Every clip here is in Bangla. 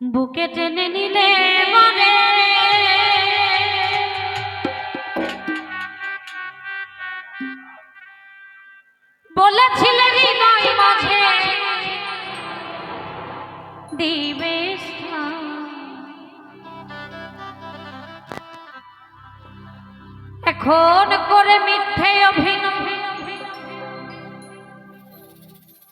বুকে টেনে নিলে মনে বলেছিলে হৃদয় মাঝে, দিবে এখন করে মিথ্যে অভিনয়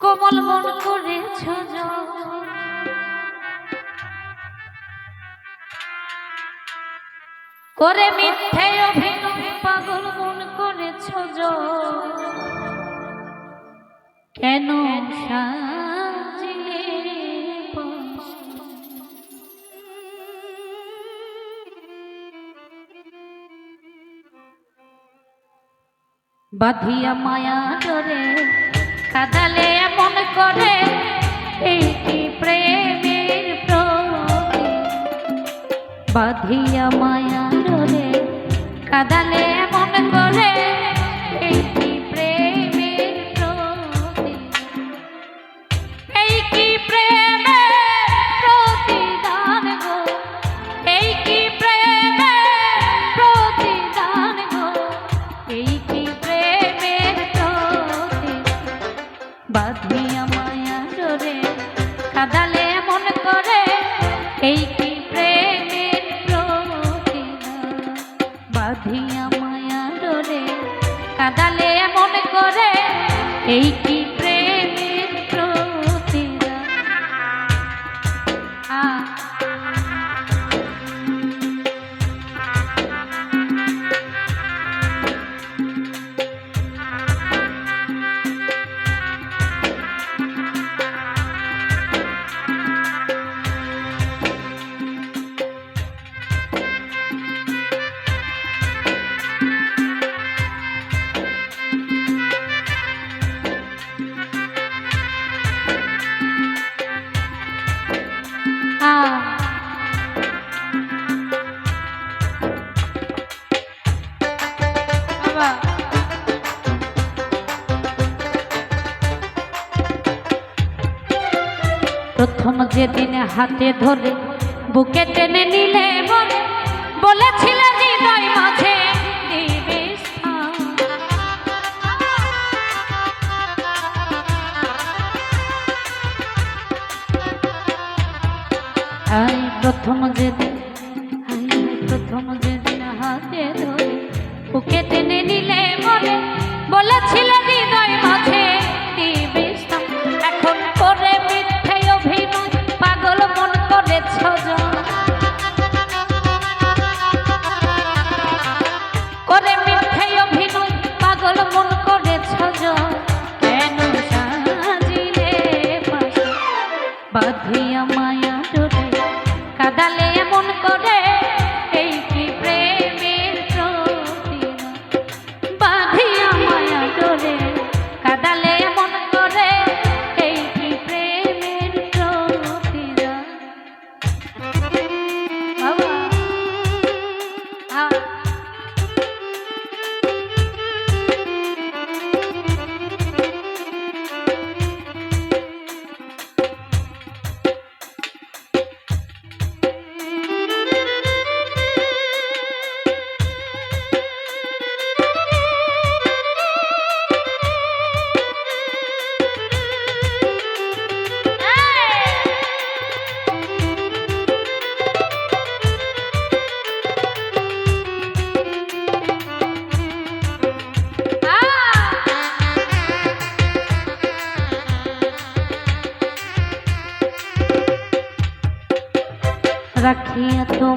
কোমল মন করেছ জয়। করে মিথ্যে অভিনয় পাগল মন করেছ। কেন? বাঁধিয়া মায়া ডরে, কাদালে এমন করে, এই কি প্রেমের প্রতীক? বাঁধিয়া মায়া কাদালে এমন করে এই কি প্রেমের এই কি প্রেমের প্রতিদান গো। এই কি প্রেমের প্রতিদান গো। এই কি প্রেমের প্রতিদান বাঁধিয়া মায়া ডরে কাদালে এই প্রথম যেদিন হাতে ধরে বুকে টেনে নিলে বলে বলেছিলে হৃদয় মাঝে প্রথম যেদিন, আই প্রথম যেদিন হাতে ধরে বুকে টেনে নিলে বলে বলেছিল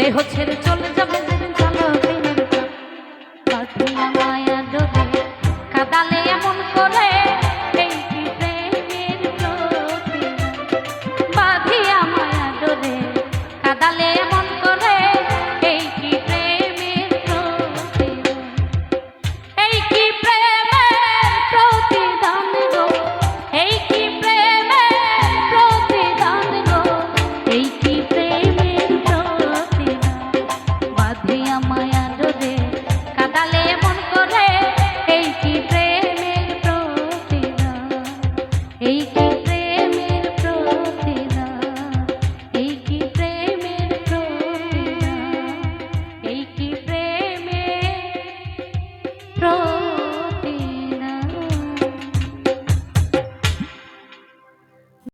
দেহ ছেড়ে চলে যাবে।